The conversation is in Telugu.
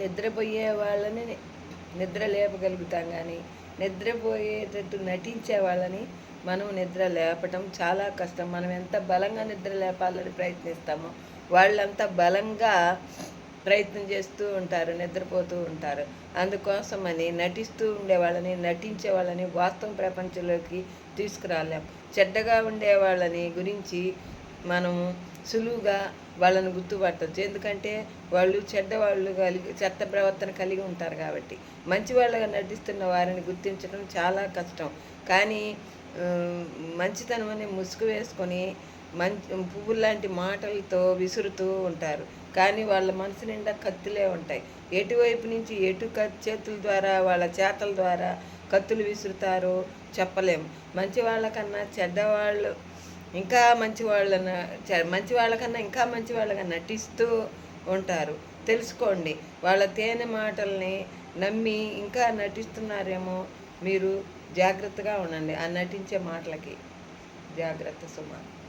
నిద్రపోయే వాళ్ళని నిద్ర లేపగలుగుతాం కానీ నిద్రపోయేటట్టు నటించే వాళ్ళని మనం నిద్ర లేపటం చాలా కష్టం. మనం ఎంత బలంగా నిద్ర లేపాలని ప్రయత్నిస్తామో వాళ్ళంతా బలంగా ప్రయత్నం చేస్తూ ఉంటారు నిద్రపోతూ ఉంటారు. అందుకోసమని నటిస్తూ ఉండే వాళ్ళని నటించే వాళ్ళని వాస్తవం ప్రపంచంలోకి తీసుకురాలేం. చెడ్డగా ఉండే వాళ్ళని గురించి మనము సులువుగా వాళ్ళని గుర్తుపట్టచ్చు. ఎందుకంటే వాళ్ళు చెడ్డవాళ్ళు కలిగి చెత్త ప్రవర్తన కలిగి ఉంటారు కాబట్టి. మంచి వాళ్ళగా నటిస్తున్న వారిని గుర్తించడం చాలా కష్టం. కానీ ఆ, మంచితనం అనే ముసుగు వేసుకొని మంచి పువ్వులాంటి మాటలతో విసురుతూ ఉంటారు. కానీ వాళ్ళ మనసు నిండా కత్తులే ఉంటాయి. ఎటువైపు నుంచి ఎటు చేతుల ద్వారా వాళ్ళ చేతల ద్వారా కత్తులు విసురుతారో చెప్పలేము మంచి వాళ్ళకన్నా చెడ్డవాళ్ళు ఇంకా మంచి వాళ్ళన చ- మంచి వాళ్ళకన్నా ఇంకా మంచి వాళ్ళగా నటిస్తూ ఉంటారు. తెలుసుకోండి. వాళ్ళ తేనె మాటల్ని నమ్మి ఇంకా నటిస్తున్నారేమో మీరు జాగ్రత్తగా ఉండండి. ఆ నటించే మాటలకి జాగ్రత్త సుమా.